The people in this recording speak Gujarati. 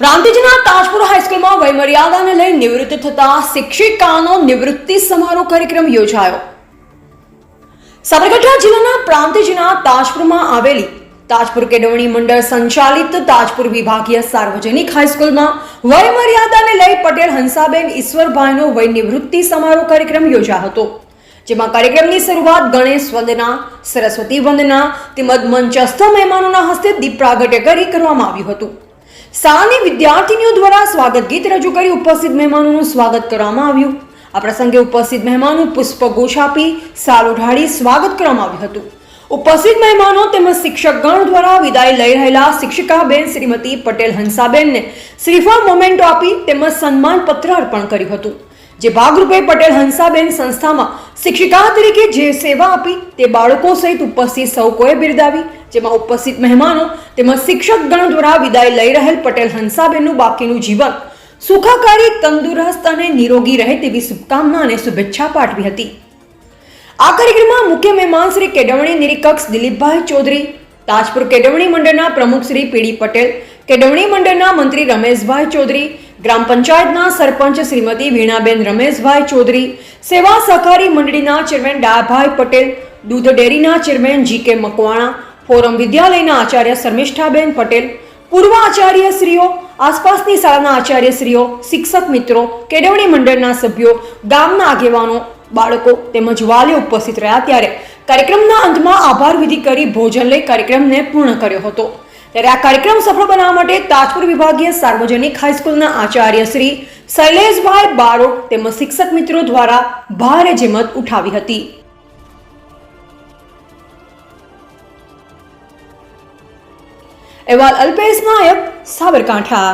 પ્રાંતિજના તાજપુર હાઈસ્કૂલમાં વયમર્યાદાને લઈ નિવૃત્ત થતા શિક્ષિકાનો નિવૃત્તિ સમારોહ કાર્યક્રમ યોજાયો. સાબરકાંઠા જિલ્લાના પ્રાંતિજના તાજપુરમાં આવેલી તાજપુર કેળવણી મંડળ સંચાલિત તાજપુર વિભાગીય સાર્વજનિક હાઈસ્કૂલમાં વયમર્યાદાને લઈ પટેલ હંસાબેન ઈશ્વરભાઈનો વય નિવૃત્તિ સમારોહ કાર્યક્રમ યોજાયો હતો. જેમાં કાર્યક્રમની શરૂઆત ગણેશ વંદના, સરસ્વતી વંદના તેમજ મંચસ્થ મહેમાનોના હસ્તે દીપ પ્રાગટ્ય કરી કરવામાં આવ્યું હતું. શાળાની વિદ્યાર્થીનીઓ દ્વારા સ્વાગત ગીત રજૂ કરી ઉપસ્થિત મહેમાનોનું સ્વાગત કરવામાં આવ્યું. આ પ્રસંગે ઉપસ્થિત મહેમાનો પુષ્પગુચ્છ આપી સાલ ઉઢાડી સ્વાગત કરવામાં આવ્યું હતું. ઉપસ્થિત મહેમાનો તેમજ શિક્ષકગણ દ્વારા વિદાય લઈ રહેલા શિક્ષિકાબેન શ્રીમતી પટેલ હંસાબેનને શ્રીફળ મોમેન્ટો આપી તેમજ સન્માન પત્ર અર્પણ કર્યું હતું. જે ભાગરૂપે પટેલ હંસાબેન સંસ્થામાં શિક્ષિકા તરીકે જે સેવા આપી તે બાળકો સહિત ઉપસ્થિત સૌ કોએ બિરદાવી, જેમાં ઉપસ્થિત મહેમાનો તેમજ શિક્ષકગણ દ્વારા વિદાય લઈ રહેલ પટેલ હંસાબેનનું બાકીનું જીવન સુખાકારી, તંદુરસ્ત અને નિરોગી રહે તેવી શુભકામના અને શુભેચ્છા પાઠવી હતી. આ કાર્યક્રમમાં મુખ્ય મહેમાન શ્રી કેળવણી નિરીક્ષક દિલીપભાઈ ચૌધરી, તાજપુર કેળવણી મંડળના પ્રમુખ શ્રી પીડી પટેલ, કેળવણી મંડળના મંત્રી રમેશભાઈ ચૌધરી ગ્રામ પંચાયતના સરપંચ શ્રીમતી વીણાબેન રમેશભાઈ ચૌધરી, સેવા સહકારી મંડળીના ચેરમેન ડાભાઈ પટેલ, દૂધ ડેરીના ચેરમેન જી કે મકવાણા, ફોરમ વિદ્યાલયના આચાર્ય શર્મિષ્ઠાબેન પટેલ, પૂર્વ આચાર્ય શ્રીઓ આસપાસની શાળાના આચાર્ય શ્રીઓ શિક્ષક મિત્રો, કેળવણી મંડળના સભ્યો, ગામના આગેવાનો, બાળકો તેમજ વાલીઓ ઉપસ્થિત રહ્યા. ત્યારે કાર્યક્રમના અંતમાં આભાર વિધિ કરી ભોજન લઈ કાર્યક્રમને પૂર્ણ કર્યો હતો. ત્યારે આ કાર્યક્રમ સફળ બનાવવા માટે તાજપુર વિભાગીય સાર્વજનિક હાઈસ્કૂલના આચાર્ય શ્રી શૈલેષભાઈ બારોટ તેમજ શિક્ષક મિત્રો દ્વારા ભારે જેમત ઉઠાવી હતી. અહેવાલ અલ્પેશ નાયક, સાબરકાંઠા.